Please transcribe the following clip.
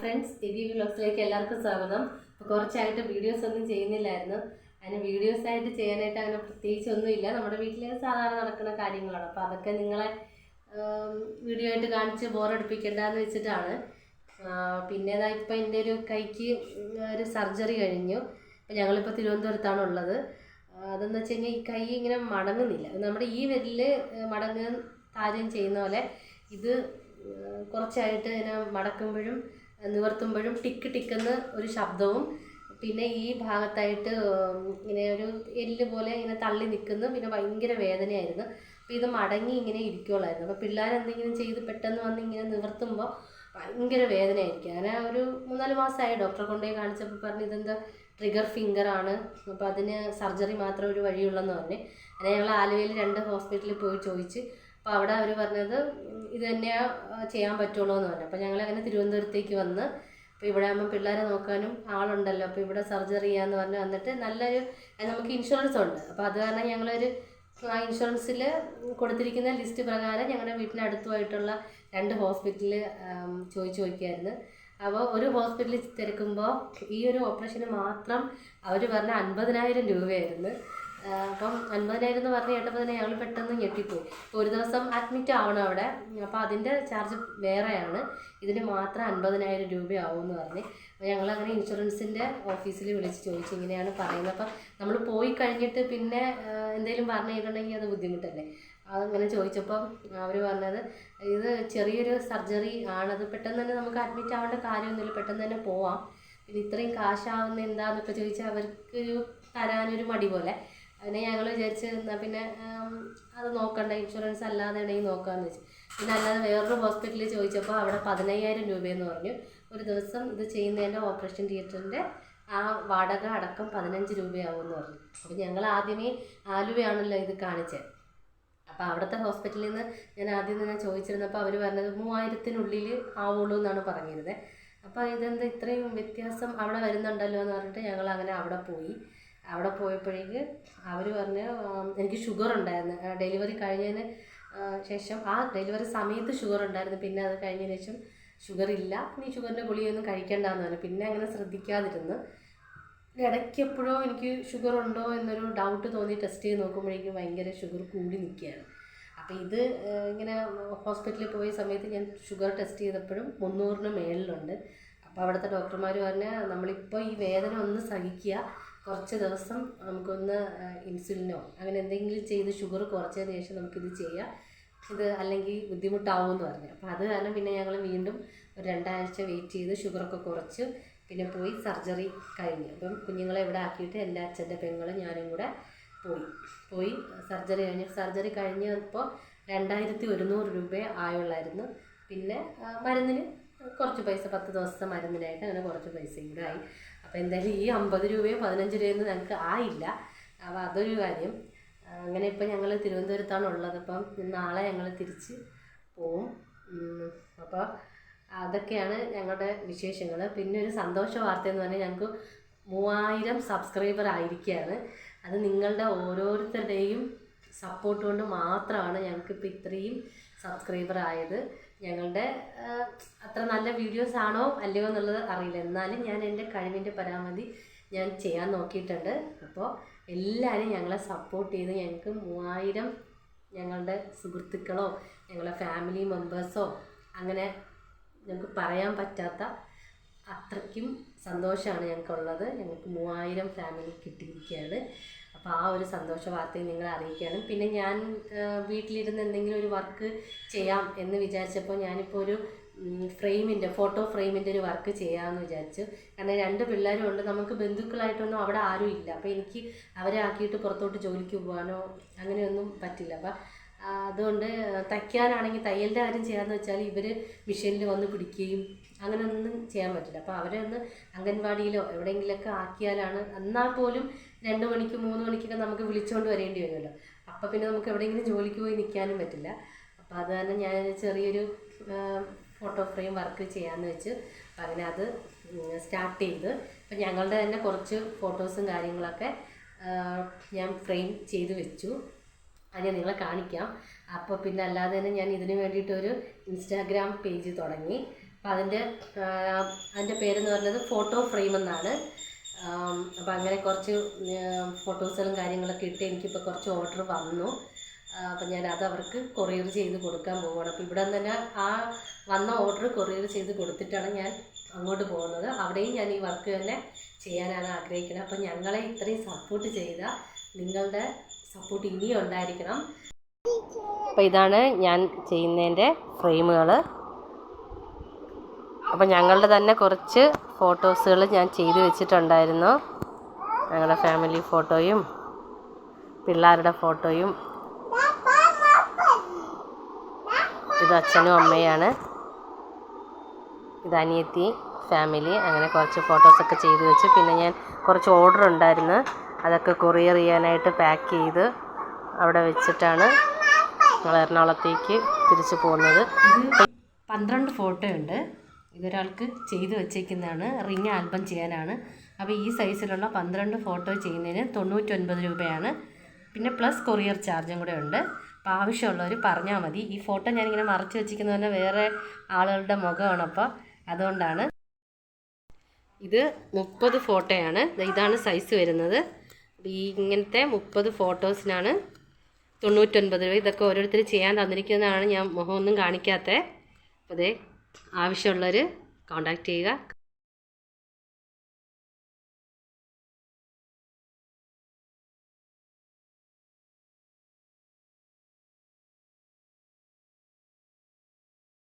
Friends ദിവ്യ വ്ലോഗ്സിലേക്ക് എല്ലാവർക്കും സ്വാഗതം. അപ്പോൾ കുറച്ചായിട്ട് വീഡിയോസ് ഒന്നും ചെയ്യുന്നില്ലായിരുന്നു. അതിന് വീഡിയോസ് ആയിട്ട് ചെയ്യാനായിട്ട് അങ്ങനെ പ്രത്യേകിച്ച് ഒന്നുമില്ല നമ്മുടെ വീട്ടിൽ സാധാരണ നടക്കുന്ന കാര്യങ്ങളാണ്. അപ്പോൾ അതൊക്കെ നിങ്ങളെ വീഡിയോ ആയിട്ട് കാണിച്ച് ബോറടിപ്പിക്കണ്ടെന്ന് വെച്ചിട്ടാണ്. പിന്നെ ഇതാ ഇപ്പം എന്റെ ഒരു കൈക്ക് ഒരു സർജറി കഴിഞ്ഞു. അപ്പോൾ ഞങ്ങളിപ്പോൾ തിരുവനന്തപുരത്താണ് ഉള്ളത്. അതെന്ന് വെച്ച് കഴിഞ്ഞാൽ ഈ കൈ ഇങ്ങനെ മടങ്ങുന്നില്ല. നമ്മുടെ ഈ വിരലിൽ മടങ്ങാൻ കാര്യം ചെയ്യുന്ന പോലെ ഇത് കുറച്ചായിട്ട് ഇങ്ങനെ മടക്കുമ്പോഴും നിവർത്തുമ്പോഴും ടിക്ക് ടിക്കെന്ന് ഒരു ശബ്ദവും പിന്നെ ഈ ഭാഗത്തായിട്ട് ഇങ്ങനെ ഒരു എല്ല് പോലെ ഇങ്ങനെ തള്ളി നിൽക്കുന്നു. പിന്നെ ഭയങ്കര വേദനയായിരുന്നു. അപ്പോൾ ഇത് മടങ്ങി ഇങ്ങനെ ഇരിക്കുള്ളായിരുന്നു അപ്പോൾ പിള്ളേർ എന്തെങ്കിലും ചെയ്ത് പെട്ടെന്ന് വന്ന് ഇങ്ങനെ നിവർത്തുമ്പോൾ ഭയങ്കര വേദനയായിരിക്കും. അങ്ങനെ ഒരു മൂന്നാൽ മാസമായി ഡോക്ടറെ കൊണ്ടുപോയി കാണിച്ചപ്പോൾ പറഞ്ഞു ഇതെന്താ ട്രിഗർ ഫിംഗർ ആണ്. അപ്പോൾ അതിന് സർജറി മാത്രമേ ഒരു വഴിയുള്ളെന്ന് പറഞ്ഞു. അങ്ങനെ ഞങ്ങൾ ആലുവയിൽ രണ്ട് ഹോസ്പിറ്റലിൽ പോയി ചോദിച്ച് അപ്പോൾ അവിടെ അവർ പറഞ്ഞത് ഇത് തന്നെയാ ചെയ്യാൻ പറ്റുള്ളൂ എന്ന് പറഞ്ഞു. അപ്പോൾ ഞങ്ങൾ അങ്ങനെ തിരുവനന്തപുരത്തേക്ക് വന്ന് അപ്പോൾ ഇവിടെ ആകുമ്പോൾ പിള്ളേരെ നോക്കാനും ആളുണ്ടല്ലോ. അപ്പോൾ ഇവിടെ സർജറി ചെയ്യാന്ന് പറഞ്ഞ് വന്നിട്ട് നല്ലൊരു നമുക്ക് ഇൻഷുറൻസ് ഉണ്ട്. അപ്പോൾ അത് കാരണം ഞങ്ങളൊരു ആ ഇൻഷുറൻസിൽ കൊടുത്തിരിക്കുന്ന ലിസ്റ്റ് പ്രകാരം ഞങ്ങളുടെ വീട്ടിനടുത്തുമായിട്ടുള്ള രണ്ട് ഹോസ്പിറ്റലിൽ ചോദിച്ചു നോക്കിയായിരുന്നു. അപ്പോൾ ഒരു ഹോസ്പിറ്റലിൽ തിരക്കുമ്പോൾ ഈ ഒരു ഓപ്പറേഷന് മാത്രം അവർ പറഞ്ഞ അൻപതിനായിരം രൂപയായിരുന്നു. അപ്പം അൻപതിനായിരം എന്ന് പറഞ്ഞ് കേട്ടപ്പോൾ തന്നെ ഞങ്ങൾ പെട്ടെന്ന് ഞെട്ടിപ്പോയി. ഒരു ദിവസം അഡ്മിറ്റ് ആവണം അവിടെ. അപ്പോൾ അതിന്റെ ചാർജ് വേറെയാണ്. ഇതിന് മാത്രം അൻപതിനായിരം രൂപയാവും എന്ന് പറഞ്ഞ്. അപ്പോൾ ഞങ്ങൾ അങ്ങനെ ഇൻഷുറൻസിന്റെ ഓഫീസിൽ വിളിച്ച് ചോദിച്ചു ഇങ്ങനെയാണ് പറയുന്നത്. അപ്പം നമ്മൾ പോയി കഴിഞ്ഞിട്ട് പിന്നെ എന്തെങ്കിലും പറഞ്ഞു കഴിഞ്ഞിട്ടുണ്ടെങ്കിൽ അത് ബുദ്ധിമുട്ടല്ലേ? അതങ്ങനെ ചോദിച്ചപ്പം അവർ പറഞ്ഞത് ഇത് ചെറിയൊരു സർജറി ആണത്. പെട്ടെന്ന് തന്നെ നമുക്ക് അഡ്മിറ്റ് ആവേണ്ട കാര്യമൊന്നുമില്ല പെട്ടെന്ന് തന്നെ പോവാം. പിന്നെ ഇത്രയും കാശാവുന്ന എന്താണെന്നൊക്കെ ചോദിച്ചാൽ അവർക്ക് തരാനൊരു മടി പോലെ. അതിനെ ഞങ്ങൾ വിചാരിച്ച് എന്നാൽ പിന്നെ അത് നോക്കണ്ട. ഇൻഷുറൻസ് അല്ലാതെ ഉണ്ടെങ്കിൽ നോക്കാമെന്ന് വെച്ചു. പിന്നെ അല്ലാതെ വേറൊരു ഹോസ്പിറ്റലിൽ ചോദിച്ചപ്പോൾ അവിടെ പതിനയ്യായിരം രൂപയെന്ന് പറഞ്ഞു. ഒരു ദിവസം ഇത് ചെയ്യുന്നതിന്റെ ഓപ്പറേഷൻ തിയേറ്ററിന്റെ ആ വാടക അടക്കം പതിനഞ്ച് രൂപയാവുമെന്ന് പറഞ്ഞു. അപ്പോൾ ഞങ്ങൾ ആദ്യമേ ആലുവയാണല്ലോ ഇത് കാണിച്ചത് അപ്പോൾ അവിടുത്തെ ഹോസ്പിറ്റലിൽ നിന്ന് ഞാൻ ആദ്യം തന്നെ ചോദിച്ചിരുന്നപ്പോൾ അവർ പറഞ്ഞത് മൂവായിരത്തിനുള്ളിൽ ആവുള്ളൂ എന്നാണ് പറഞ്ഞിരുന്നത് അപ്പോൾ ഇതെന്താ ഇത്രയും വ്യത്യാസം അവിടെ വരുന്നുണ്ടല്ലോ എന്ന് പറഞ്ഞിട്ട് ഞങ്ങൾ അങ്ങനെ അവിടെ പോയി. അവിടെ പോയപ്പോഴേക്ക് അവർ പറഞ്ഞ് എനിക്ക് ഷുഗർ ഉണ്ടായിരുന്നു. ഡെലിവറി കഴിഞ്ഞതിന് ശേഷം ആ ഡെലിവറി സമയത്ത് ഷുഗർ ഉണ്ടായിരുന്നു. പിന്നെ അത് കഴിഞ്ഞതിന് ശേഷം ഷുഗർ ഇല്ല. നീ ഷുഗറിന്റെ ഗുളികയൊന്നും കഴിക്കണ്ടെന്ന് പറഞ്ഞു. പിന്നെ അങ്ങനെ ശ്രദ്ധിക്കാതിരുന്ന്. ഇടയ്ക്ക് എപ്പോഴോ എനിക്ക് ഷുഗർ ഉണ്ടോ എന്നൊരു ഡൗട്ട് തോന്നി. ടെസ്റ്റ് ചെയ്ത് നോക്കുമ്പോഴേക്കും ഭയങ്കര ഷുഗർ കൂടി നിൽക്കുകയാണ്. അപ്പോൾ ഇത് ഇങ്ങനെ ഹോസ്പിറ്റലിൽ പോയ സമയത്ത് ഞാൻ ഷുഗർ ടെസ്റ്റ് ചെയ്തപ്പോഴും മുന്നൂറിന് മേളിലുണ്ട്. അപ്പോൾ അവിടുത്തെ ഡോക്ടർമാർ പറഞ്ഞാൽ നമ്മളിപ്പോൾ ഈ വേദന ഒന്ന് സഹിക്കുക. കുറച്ച് ദിവസം നമുക്കൊന്ന് ഇൻസുലിനോ അങ്ങനെ എന്തെങ്കിലും ചെയ്ത് ഷുഗർ കുറച്ചതിന് ശേഷം നമുക്കിത് ചെയ്യാം. ഇത് അല്ലെങ്കിൽ ബുദ്ധിമുട്ടാവും എന്ന് പറഞ്ഞു. അപ്പോൾ അത് കാരണം പിന്നെ ഞങ്ങൾ വീണ്ടും ഒരു രണ്ടാഴ്ച വെയിറ്റ് ചെയ്ത് ഷുഗറൊക്കെ കുറച്ച് പിന്നെ പോയി സർജറി കഴിഞ്ഞു. അപ്പം കുഞ്ഞുങ്ങളെ ഇവിടെ ആക്കിയിട്ട് എന്റെ അച്ഛന്റെ പെങ്ങളും ഞാനും കൂടെ പോയി. പോയി സർജറി കഴിഞ്ഞു. സർജറി കഴിഞ്ഞപ്പോൾ രണ്ടായിരത്തി ഒരുന്നൂറ് രൂപയെ ആയുള്ളായിരുന്നു. പിന്നെ മരുന്നിന് കുറച്ച് പൈസ പത്ത് ദിവസത്തെ മരുന്നിനായിട്ട് അങ്ങനെ കുറച്ച് പൈസയും കൂടെ ആയി. അപ്പോൾ എന്തായാലും ഈ അമ്പത് രൂപയും പതിനഞ്ച് രൂപയൊന്നും ഞങ്ങൾക്ക് ആയില്ല. അപ്പോൾ അതൊരു കാര്യം. അങ്ങനെ ഇപ്പം ഞങ്ങൾ തിരുവനന്തപുരത്താണ് ഉള്ളത് അപ്പം നാളെ ഞങ്ങൾ തിരിച്ച് പോവും. അപ്പോൾ അതൊക്കെയാണ് ഞങ്ങളുടെ വിശേഷങ്ങൾ പിന്നെ ഒരു സന്തോഷ വാർത്ത എന്ന് പറഞ്ഞാൽ ഞങ്ങൾക്ക് മൂവായിരം സബ്സ്ക്രൈബർ ആയിരിക്കുകയാണ് അത് നിങ്ങളുടെ ഓരോരുത്തരുടെയും സപ്പോർട്ട് കൊണ്ട് മാത്രമാണ് ഞങ്ങൾക്ക് ഇപ്പോൾ ഇത്രയും സബ്സ്ക്രൈബർ ആയത്. ഞങ്ങളുടെ അത്ര നല്ല വീഡിയോസ് ആണോ അല്ലയോ എന്നുള്ളത് അറിയില്ല. എന്നാലും ഞാൻ എന്റെ കഴിവിന്റെ പരാമതി ഞാൻ ചെയ്യാൻ നോക്കിയിട്ടുണ്ട്. അപ്പോൾ എല്ലാവരും ഞങ്ങളെ സപ്പോർട്ട് ചെയ്ത് ഞങ്ങൾക്ക് മൂവായിരം ഞങ്ങളുടെ സുഹൃത്തുക്കളോ ഞങ്ങളുടെ ഫാമിലി മെമ്പേഴ്സോ അങ്ങനെ ഞങ്ങൾക്ക് പറയാൻ പറ്റാത്ത അത്രയ്ക്കും സന്തോഷമാണ് ഞങ്ങൾക്കുള്ളത്. ഞങ്ങൾക്ക് മൂവായിരം ഫാമിലി കിട്ടിയിരിക്കുകയാണ്. അപ്പോൾ ആ ഒരു സന്തോഷ വാർത്തയും നിങ്ങളെ അറിയിക്കുകയാണ്. പിന്നെ ഞാൻ വീട്ടിലിരുന്ന് എന്തെങ്കിലും ഒരു വർക്ക് ചെയ്യാം എന്ന് വിചാരിച്ചപ്പോൾ ഞാനിപ്പോൾ ഒരു ഫ്രെയിമിന്റെ ഫോട്ടോ ഫ്രെയിമിന്റെ ഒരു വർക്ക് ചെയ്യാമെന്ന് വിചാരിച്ചു. കാരണം രണ്ട് പിള്ളേരും ഉണ്ട് നമുക്ക് ബന്ധുക്കളായിട്ടൊന്നും അവിടെ ആരും ഇല്ല അപ്പോൾ എനിക്ക് അവരെ ആക്കിയിട്ട് പുറത്തോട്ട് ജോലിക്ക് പോകാനോ അങ്ങനെയൊന്നും പറ്റില്ല. അപ്പം ആ, അതുകൊണ്ട് തയ്ക്കാനാണെങ്കിൽ തയ്യലിന്റെ കാര്യം ചെയ്യാന്ന് വെച്ചാൽ ഇവർ മിഷീനിൽ വന്ന് പിടിക്കുകയും അങ്ങനെയൊന്നും ചെയ്യാൻ പറ്റില്ല. അപ്പോൾ അവരെ ഒന്ന് അംഗൻവാടിയിലോ എവിടെയെങ്കിലുമൊക്കെ ആക്കിയാലാണ് എന്നാൽ പോലും രണ്ട് മണിക്ക് മൂന്ന് മണിക്കൊക്കെ നമുക്ക് വിളിച്ചുകൊണ്ട് വരേണ്ടി വരുമല്ലോ. അപ്പോൾ പിന്നെ നമുക്ക് എവിടെയെങ്കിലും ജോലിക്ക് പോയി നിൽക്കാനും പറ്റില്ല. അപ്പോൾ അത് തന്നെ ഞാൻ ചെറിയൊരു ഫോട്ടോ ഫ്രെയിം വർക്ക് ചെയ്യാമെന്ന് വെച്ച് അങ്ങനെ അത് സ്റ്റാർട്ട് ചെയ്ത് അപ്പം ഞങ്ങളുടെ തന്നെ കുറച്ച് ഫോട്ടോസും കാര്യങ്ങളൊക്കെ ഞാൻ ഫ്രെയിം ചെയ്ത് വെച്ചു. അത് ഞാൻ നിങ്ങളെ കാണിക്കാം. അപ്പോൾ പിന്നെ അല്ലാതെ തന്നെ ഞാൻ ഇതിന് വേണ്ടിയിട്ടൊരു ഇൻസ്റ്റാഗ്രാം പേജ് തുടങ്ങി. അപ്പം അപ്പം അതിന്റെ അതിന്റെ പേരെന്ന് പറഞ്ഞത് ഫോട്ടോ ഫ്രെയിം എന്നാണ്. അപ്പോൾ അങ്ങനെ കുറച്ച് ഫോട്ടോസുകളും കാര്യങ്ങളൊക്കെ ഇട്ട് എനിക്കിപ്പോൾ കുറച്ച് ഓർഡർ വന്നു. അപ്പം ഞാൻ അത് അവർക്ക് കൊറിയർ ചെയ്ത് കൊടുക്കാൻ പോവുകയാണ് അപ്പോൾ ഇവിടെ തന്നെ ആ വന്ന ഓർഡർ കൊറിയർ ചെയ്ത് കൊടുത്തിട്ടാണ് ഞാൻ അങ്ങോട്ട് പോകുന്നത്. അവിടെയും ഞാൻ ഈ വർക്ക് തന്നെ ചെയ്യാനാണ് ആഗ്രഹിക്കുന്നത് അപ്പം ഞങ്ങളെ ഇത്രയും സപ്പോർട്ട് ചെയ്ത നിങ്ങളുടെ സപ്പോർട്ട് ഇനിയും ഉണ്ടായിരിക്കണം. അപ്പോൾ ഇതാണ് ഞാൻ ചെയ്യുന്നതിന്റെ ഫ്രെയിമുകൾ. അപ്പോൾ ഞങ്ങളുടെ തന്നെ കുറച്ച് ഫോട്ടോസുകൾ ഞാൻ ചെയ്തു വെച്ചിട്ടുണ്ടായിരുന്നു. ഞങ്ങളുടെ ഫാമിലി ഫോട്ടോയും പിള്ളേരുടെ ഫോട്ടോയും ഇത് അച്ഛനും അമ്മയാണ്. ഇത് അനിയത്തി ഫാമിലി അങ്ങനെ കുറച്ച് ഫോട്ടോസൊക്കെ ചെയ്തു വെച്ച്. പിന്നെ ഞാൻ കുറച്ച് ഓർഡർ ഉണ്ടായിരുന്നു. അതൊക്കെ കൊറിയർ ചെയ്യാനായിട്ട് പാക്ക് ചെയ്ത് അവിടെ വെച്ചിട്ടാണ് ഞങ്ങൾ എറണാകുളത്തേക്ക് തിരിച്ചു പോകുന്നത്. പന്ത്രണ്ട് ഫോട്ടോ ഉണ്ട്. ഇതൊരാൾക്ക് ചെയ്തു വെച്ചേക്കുന്നതാണ്. റിങ് ആൽബം ചെയ്യാനാണ്. അപ്പോൾ ഈ സൈസിലുള്ള പന്ത്രണ്ട് ഫോട്ടോ ചെയ്യുന്നതിന് തൊണ്ണൂറ്റൊൻപത് രൂപയാണ്. പിന്നെ പ്ലസ് കൊറിയർ ചാർജും കൂടെ ഉണ്ട്. അപ്പോൾ ആവശ്യമുള്ളവർ പറഞ്ഞാൽ മതി. ഈ ഫോട്ടോ ഞാനിങ്ങനെ മറച്ച് വെച്ചിരിക്കുന്നത് തന്നെ വേറെ ആളുകളുടെ മുഖമാണ് അപ്പോൾ അതുകൊണ്ടാണ്. ഇത് മുപ്പത് ഫോട്ടോയാണ്. ഇതാണ് സൈസ് വരുന്നത്. ഈ ഇങ്ങനത്തെ മുപ്പത് ഫോട്ടോസിനാണ് തൊണ്ണൂറ്റൊൻപത് രൂപ. ഇതൊക്കെ ഓരോരുത്തർ ചെയ്യാൻ തന്നിരിക്കുന്നതാണ് ഞാൻ മുഖമൊന്നും കാണിക്കാത്തത് അപ്പോൾ അതേ ആവശ്യമുള്ളവർ കോണ്ടാക്ട് ചെയ്യുക.